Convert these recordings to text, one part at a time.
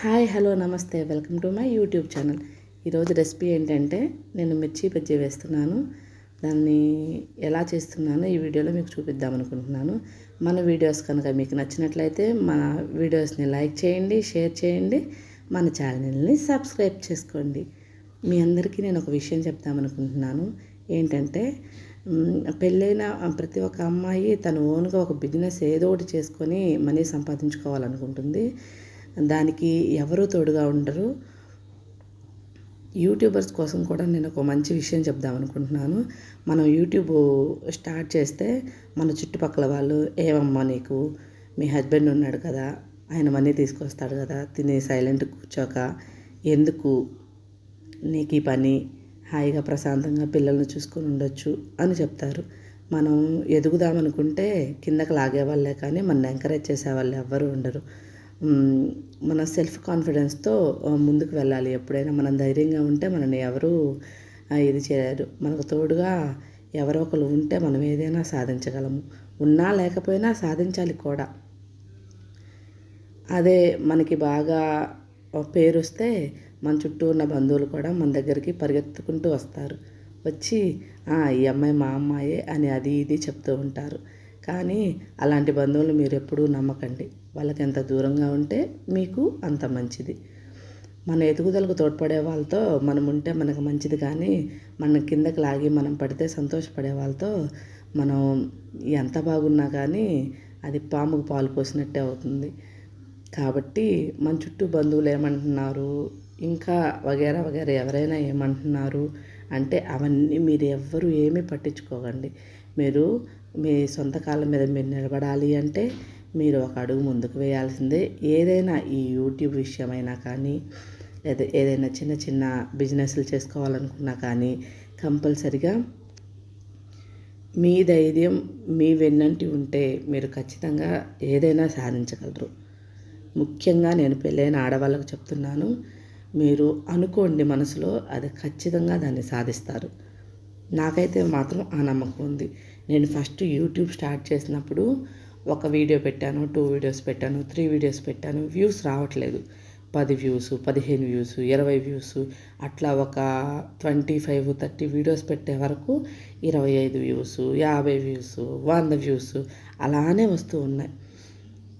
Hi hello namaste. Welcome to my YouTube channel. ఈరోజు recipe ఏంటంటే నేను మిర్చి బజ్జీ వేస్తున్నాను. దాన్ని ఎలా చేస్తున్నానో ఈ వీడియోలో మీకు చూపిద్దాం అనుకుంటున్నాను. మన వీడియోస్ కనుక మీకు నచ్చినట్లయితే మన వీడియోస్ని లైక్ చేయండి షేర్ చేయండి మన ఛానల్ని సబ్స్క్రైబ్ చేసుకోండి. మీ అందరికీ నేను ఒక విషయం చెప్దామనుకుంటున్నాను ఏంటంటే పెళ్ళైన ప్రతి ఒక్క అమ్మాయి తను ఓన్గా ఒక బిజినెస్ ఏదో ఒకటి చేసుకొని మనీ సంపాదించుకోవాలనుకుంటుంది. దానికి ఎవరు తోడుగా ఉండరు. యూట్యూబర్స్ కోసం కూడా నేను ఒక మంచి విషయం చెప్దాం అనుకుంటున్నాను. మనం యూట్యూబ్ స్టార్ట్ చేస్తే మన చుట్టుపక్కల వాళ్ళు ఏమమ్మా నీకు? మీ హస్బెండ్ ఉన్నాడు కదా ఆయన మనీ తీసుకొస్తాడు కదా తిని సైలెంట్ కూర్చోక ఎందుకు నీకు ఈ పని? హాయిగా ప్రశాంతంగా పిల్లల్ని చూసుకొని ఉండొచ్చు అని చెప్తారు. మనం ఎదుగుదామనుకుంటే కిందకి లాగేవాళ్ళే కానీ మన ఎంకరేజ్ చేసేవాళ్ళు ఎవ్వరూ ఉండరు. మన సెల్ఫ్ కాన్ఫిడెన్స్తో ముందుకు వెళ్ళాలి. ఎప్పుడైనా మనం ధైర్యంగా ఉంటే మనని ఎవరు ఇది చేయరు మనకు తోడుగా ఎవరో ఒకరు ఉంటే మనం ఏదైనా సాధించగలము. ఉన్నా లేకపోయినా సాధించాలి కూడా. అదే మనకి బాగా పేరు వస్తే మన చుట్టూ ఉన్న బంధువులు కూడా మన దగ్గరికి పరిగెత్తుకుంటూ వస్తారు. వచ్చి ఈ అమ్మాయి మా అమ్మాయే అని అది ఇది చెప్తూ ఉంటారు. కానీ అలాంటి బంధువులు మీరు ఎప్పుడూ నమ్మకండి. వాళ్ళకి ఎంత దూరంగా ఉంటే మీకు అంత మంచిది. మన ఎదుగుదలకు తోడ్పడే వాళ్ళతో మనం ఉంటే మనకు మంచిది కానీ మన కిందకి లాగి మనం పడితే సంతోషపడే వాళ్ళతో మనం ఎంత బాగున్నా కానీ అది పాముకు పాలు పోసినట్టే అవుతుంది. కాబట్టి మన చుట్టూ బంధువులు ఏమంటున్నారు? ఇంకా వగేరా వగేరా ఎవరైనా ఏమంటున్నారు? అంటే అవన్నీ మీరు ఎవ్వరూ ఏమీ పట్టించుకోకండి. మీరు మీ సొంత కాళ్ళ మీద మీరు నిలబడాలి అంటే మీరు ఒక అడుగు ముందుకు వేయాల్సిందే. ఏదైనా ఈ యూట్యూబ్ విషయమైనా కానీ లేదా ఏదైనా చిన్న చిన్న బిజినెస్లు చేసుకోవాలనుకున్నా కానీ కంపల్సరిగా మీ ధైర్యం మీ వెన్నంటి ఉంటే మీరు ఖచ్చితంగా ఏదైనా సాధించగలరు. ముఖ్యంగా నేను పెళ్ళైన ఆడవాళ్ళకు చెప్తున్నాను మీరు అనుకోండి మనసులో అది ఖచ్చితంగా దాన్ని సాధిస్తారు. నాకైతే మాత్రం ఆ నమ్మకం ఉంది. నేను ఫస్ట్ యూట్యూబ్ స్టార్ట్ చేసినప్పుడు ఒక వీడియో పెట్టాను టూ వీడియోస్ పెట్టాను త్రీ వీడియోస్ పెట్టాను. వ్యూస్ రావట్లేదు. పది వ్యూస్ పదిహేను వ్యూస్ ఇరవై వ్యూస్ అట్లా ఒక ట్వంటీ ఫైవ్ థర్టీ వీడియోస్ పెట్టే వరకు ఇరవై ఐదు వ్యూస్ యాభై వ్యూస్ వంద వ్యూస్ అలానే వస్తూ ఉన్నాయి.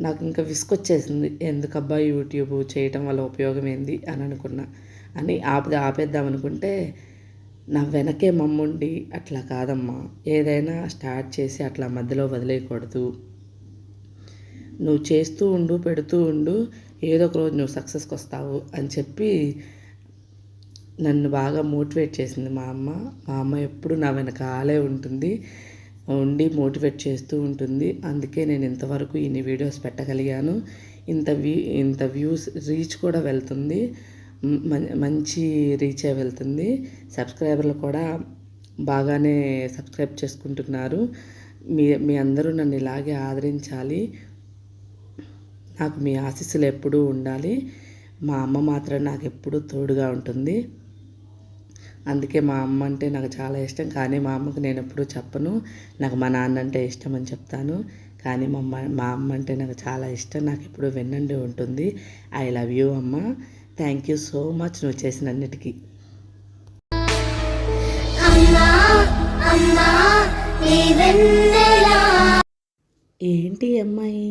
నాకు ఇంకా విసుకొచ్చేసింది ఎందుకబ్బా యూట్యూబ్ చేయటం వల్ల ఉపయోగం ఏంది అని అనుకున్నా. అని ఆపద ఆపేద్దాం అనుకుంటే నా వెనకే మమ్ముండి అట్లా కాదమ్మా. ఏదైనా స్టార్ట్ చేసి అట్లా మధ్యలో వదిలేయకూడదు. నువ్వు చేస్తూ ఉండు పెడుతూ ఉండు ఏదో ఒక రోజు నువ్వు సక్సెస్కి వస్తావు అని చెప్పి నన్ను బాగా మోటివేట్ చేసింది మా అమ్మ. మా అమ్మ ఎప్పుడు నా వెనకాలే ఉంటుంది ఉండి మోటివేట్ చేస్తూ ఉంటుంది. అందుకే నేను ఇంతవరకు ఇన్ని వీడియోస్ పెట్టగలిగాను. ఇంత వ్యూ ఇంత వ్యూస్ రీచ్ కూడా వెళ్తుంది. మంచి రీచ్ అయి వెళ్తుంది. సబ్స్క్రైబర్లు కూడా బాగానే సబ్స్క్రైబ్ చేసుకుంటున్నారు. మీ మీ అందరూ నన్ను ఇలాగే ఆదరించాలి. నాకు మీ ఆశీస్సులు ఎప్పుడూ ఉండాలి. మా అమ్మ మాత్రం నాకు ఎప్పుడూ తోడుగా ఉంటుంది. అందుకే మా అమ్మ అంటే నాకు చాలా ఇష్టం. కానీ మా అమ్మకు నేను ఎప్పుడూ చెప్పను. నాకు మా నాన్న అంటే ఇష్టం అని చెప్తాను. కానీ మా అమ్మ మా అమ్మ అంటే నాకు చాలా ఇష్టం. నాకు ఎప్పుడు విన్నండి ఉంటుంది. ఐ లవ్ యూ అమ్మ. థ్యాంక్ యూ సో మచ్ నువ్వు చేసిన అన్నిటికీ. ఏంటి అమ్మాయి?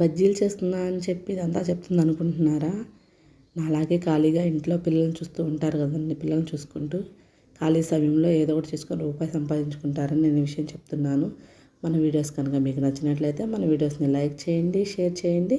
బజ్జీలు చేస్తున్నా అని చెప్పి ఇదంతా చెప్తుంది అనుకుంటున్నారా? నాలాగే ఖాళీగా ఇంట్లో పిల్లల్ని చూస్తూ ఉంటారు కదండి పిల్లల్ని చూసుకుంటూ. ఖాళీ సమయంలో ఏదో ఒకటి చేసుకొని రూపాయి సంపాదించుకుంటారని నేను విషయం చెప్తున్నాను. మన వీడియోస్ కనుక మీకు నచ్చినట్లయితే మన వీడియోస్ని లైక్ చేయండి షేర్ చేయండి.